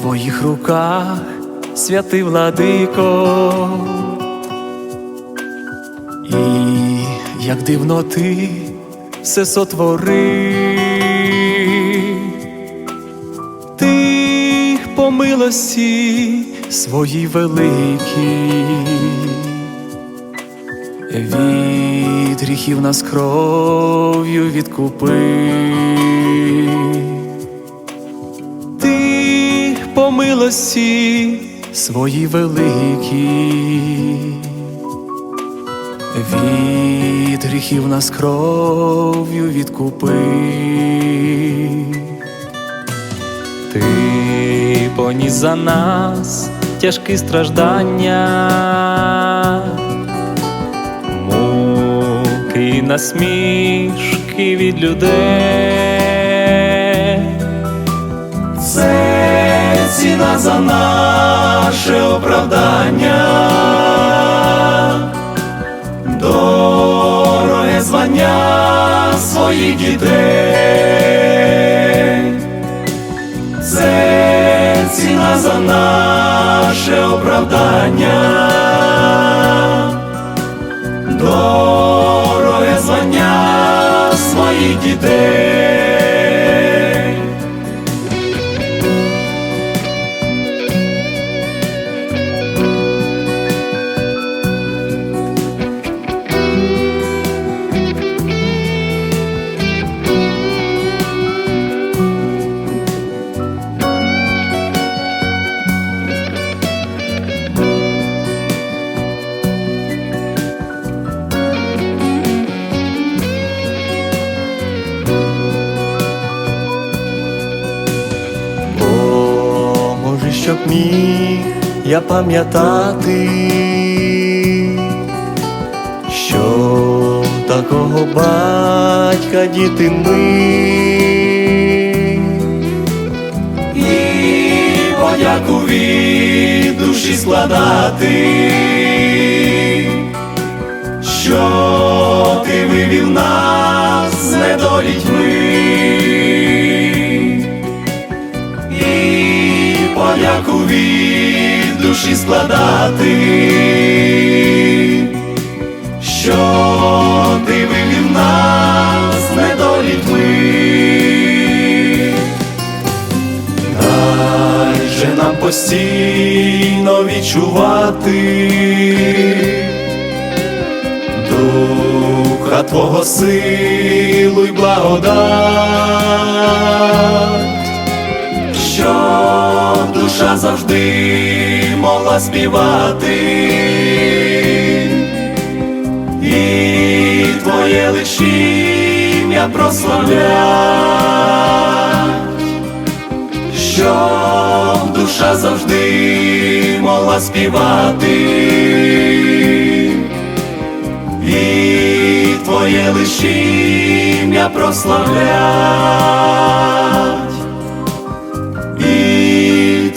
твоїх руках, святий владико. І як дивно ти все сотворив, ти по милості своїй великій, від гріхів нас кров'ю відкупив. Милості своїй великій, від гріхів нас кров'ю відкупив. Ти поніс за нас тяжкі страждання, муки насмішки від людей. Ціна за наше оправдання, дороге звання своїх дітей. Це ціна за наше оправдання, дороге звання своїх дітей. Щоб міг я пам'ятати, що такого батька діти ми. І подяку від душі складати, Подяку від душі складати, що ти вивів нас недолітьми. Дай же нам постійно відчувати Духа Твого силу й благодать, душа завжди могла співати, і Твоє лиш ім'я прославлять щоб душа завжди могла співати, і твоє лиш ім'я прославлять, і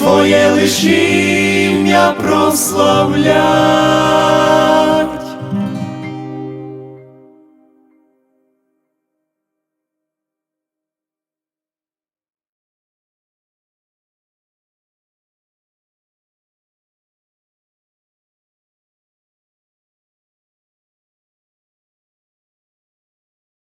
твоє лиш ім'я прославлять.